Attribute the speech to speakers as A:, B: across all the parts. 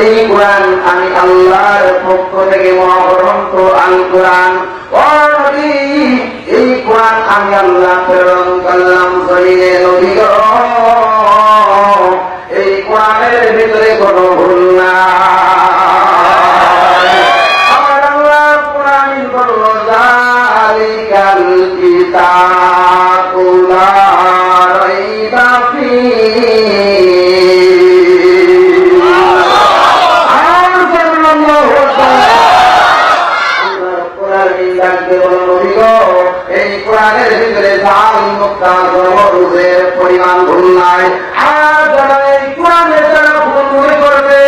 A: এই কোরআন আমি আল্লাহর পক্ষ থেকে মহাগ্রন্থ আল কোরআন এই কোরআন আমি আল্লাহ প্রেরণ করলাম শরীরে নবী কোরআনের ভিতরে জাল মুক্তা জমরুজের পরিমাণ ভুল নাই আর যারা এই কোরআনে যারা ভুল মনে করবে,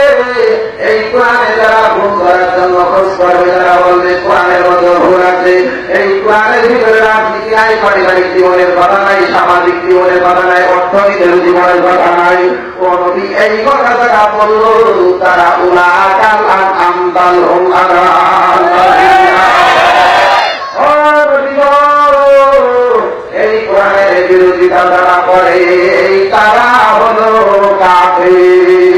A: এই কোরআনে যারা ভুল করার জন্য খোঁজ করবে যারা বলবে কোরআনের মধ্যে ভুল আছে। এই কোরআনের ভিতরে রাজনীতি নাই, পারিবারিক জীবনের কথা নাই, সামাজিক জীবনের কথা নাই, অর্থনীতির জীবনের কথা নাই। ও এই কথা যারা বলল, তারা উলা কাল আমদাল হুম ও নবী গো, এই কোরআনের বিরোধিতা যারা করে তারা হলো কাফের।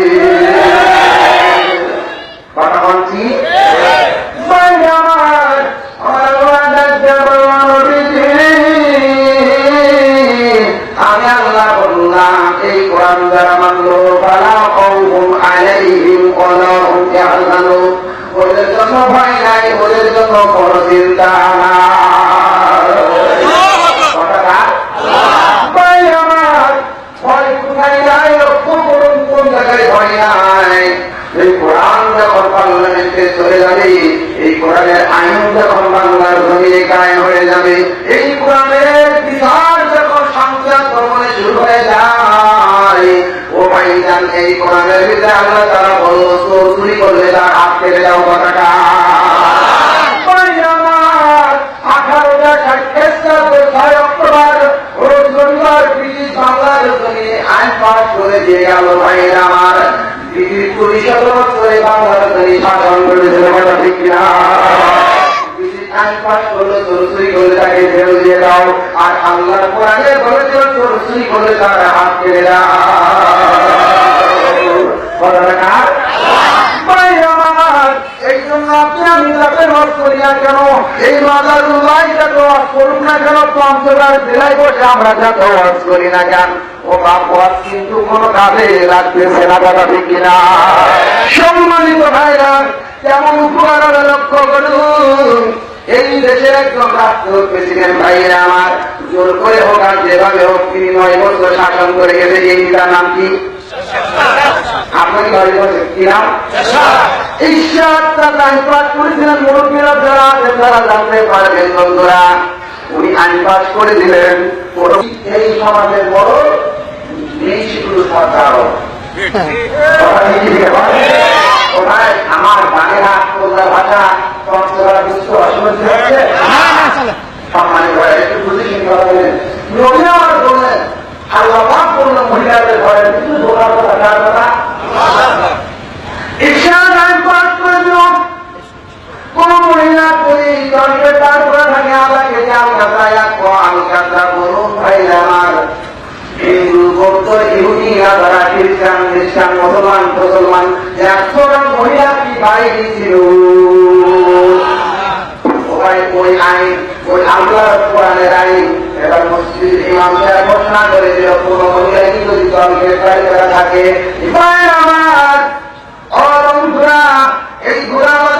A: ভাইজান এই কোরআনের ভিতরে আল্লাহ তারা বলল চোর চুরি করলে তার হাত কেটে দাও কথাটা। আমার পাস করে আমার। বাংলার শাসন করেছিল কথা ঠিক না কেন? এই মাদারুল্লাহ যাতে রস করুন না কেন, পঞ্চগড় জেলায় বসে আমরা যাতে রস করি না কেন? ও বাপ কিন্তু কোনো কাজে লাগতেছে না কথা ঠিক কিনা? সম্মানিত ভাইরা, কেমন উপকার লক্ষ্য করুন? এই দেশের একজন রাষ্ট্র প্রেসিডেন্ট ভাইয়েরা আমার জোর করে হোক আর যেভাবে হোক তিনি নয় বছর শাসন করে গেছে এই তার নাম কি? আপনাকে বাড়ি বলছে কি নাম? ঈশ্বর আইন পাস করেছিলেন মুরব্বীরা যারা আছেন তারা জানতে পারবেন বন্ধুরা উনি আইন পাস করে দিলেন এই সমাজের বড় নেই শুধু সরকার আমার বাংলা ভাষা সম্মানিত ভাই, আল্লাহ বললেন মহিলাদের ঘরে কিছু দোকান কথা কথা ঈশ্বর আইন পাস করে দিল কোন মহিলা করি দরকে তার করে থাকে ভাই মুসলমান মুসলমান একশো মহিলা কি বাড়ি ছিল ওই আইন, ওই আল্লাহ কোরআনের আইন। এবার মসজিদ ইমাম সাহেব ঘোষণা করেছিল কোন মহিলা কিন্তু যদি দলকে বাড়ি করা থাকে। এই কোন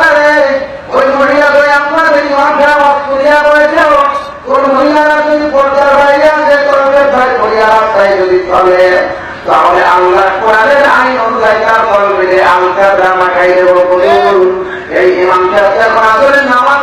A: তাহলে আল্লাহ কোরআনের আইন অনুযায়ী তার বলবে যে আলকা জামা এই ইমাম সাহেব যখন আসলে নামাজ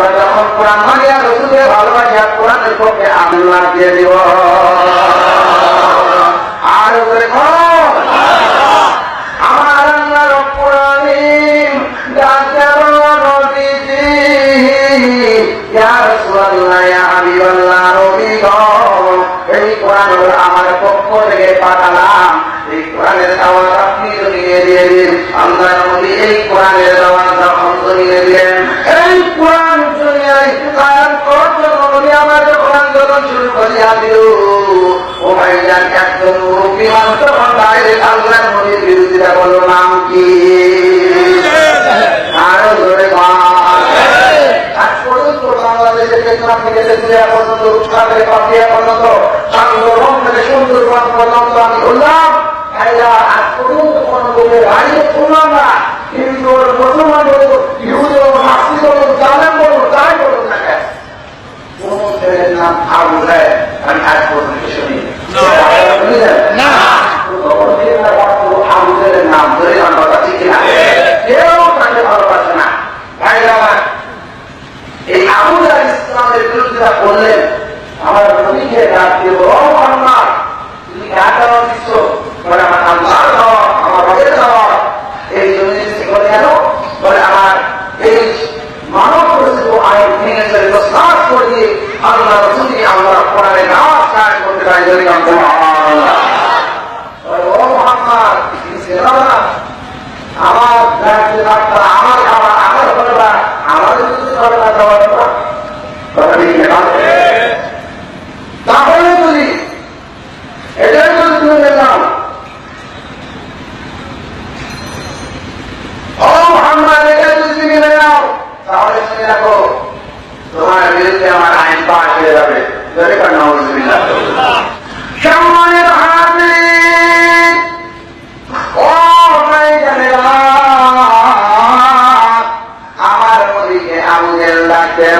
A: তোমরা যখন কোরআন মানিয়া রসুলের ভালোবাসা কোরআনের পক্ষে জান্নাত দিয়ে দিব। আর উপরে আমার আল্লাহ আমার পক্ষ থেকে পাঠালাম। এই কোরআনের আপনি দিয়ে দিন, আল্লাহ একজন মুরব্বী মানুষ তখন ডাইরেক্ট আল্লাহ নবীর বিরোধিতা বলল নাম কি? বাংলাদেশের বলব ইহুদি বলব নাস্তিক বলব জালেম বলব যাই বলব না কেন কোন ছেলের নাম আবু আমি আজ পর্যন্ত শুনি না। আবু দেয়ের নাম ধরে আমার কথা ঠিক না কেউ তাকে ভালোবাসে না। ভাইরা আমার এই আবুল ইসলামের বিরুদ্ধে বললেন আমার নবীকে ডাক দিয়ে বলো ও মোহাম্মদ তুমি কার দেওয়া দিচ্ছ বলে আমার আল্লাহর দেওয়া আমার রবের দেওয়া এই জন্য জিনিসটি করে গেল বলে আমার এই মানব পরিচিত আইন ভেঙে চলে প্রস্তাব করে দিয়ে আল্লাহ রসুলি আল্লাহ কোরআনে নামাজ না? আমার ডাক্তার আমার খাবার আমার পরিবার আমাদের কিছু করে না দেওয়ার কথা ঠিক না তাহলে বলি এটাই যদি তুমি দেখলাম ও মোহাম্মদ এটা যদি তুমি মেনে নাও তাহলে শুনে রাখো তোমার বিরুদ্ধে আমার আইন পাশ হয়ে যাবে ধরে কার নজবিল্লাহ সম্মানিত হাজির ও ভাইজানেরা, আমার নবীকে আবুদের ডাকতে বলল নবী গো।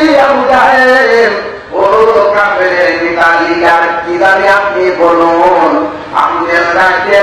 A: কি আপনি বলুন? আপনি ডাক দিয়ে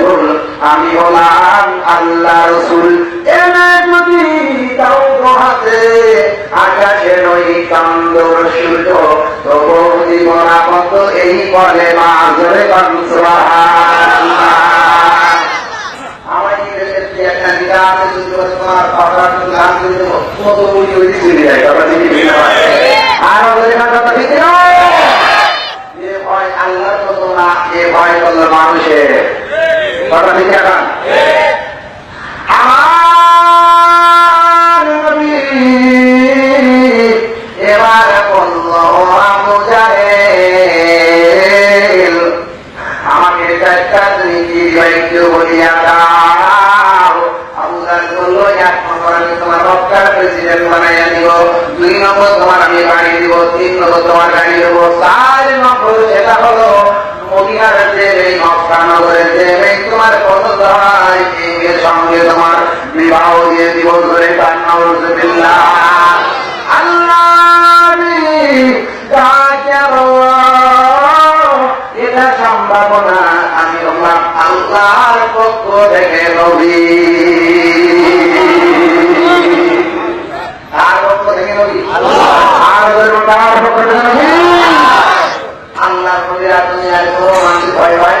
A: কথা আমি হলাম আল্লাহ রসুল। এনে যদি তাও হাতে আকাশে নই কান্দর সূর্য তবু জীবনা কত এই বলে মা জোরে আমার এই দেশের যে একটা নিরা আছে যদি তোমার পাপড়ার জন্য আমি যদি দেবো, কত না আর ওদের কথা ঠিক ঘটনা দেখে এবার বলল আমাকে চারটা তুমি কি বাড়িতে বলিয়া তোমার রপ্তার প্রেসিডেন্ট বানাইয়া দিব, দুই নম্বর তোমার আমি বাড়ি দিব, তিন নম্বর তোমার গাড়ি দেবো। চার নম্বর এটা হলো মদিনার মক্কানগরের যে মেয়ে তোমার হয় এই সঙ্গে তোমার বিবাহ দিয়ে দিব ধরে তার আল্লাহ এটা সম্ভাবনা আমি আল্লাহর পক্ষ থেকে নবী তার পক্ষ থেকে নবী আর পক্ষ থেকে নবী আল্লাহ নবীরা দুনিয়ায় কোনো মানুষ ভয় হয়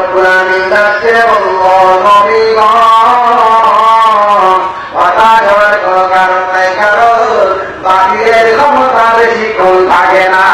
A: বাহিরের ক্ষমতা বেশিক্ষণ থাকে না